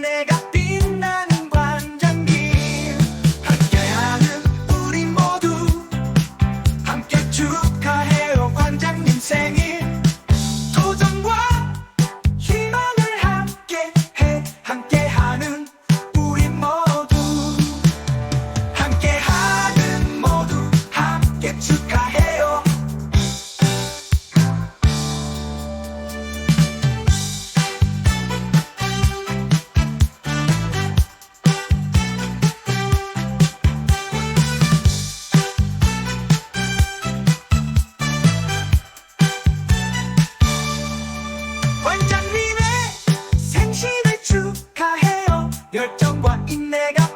내가 열정과 인내가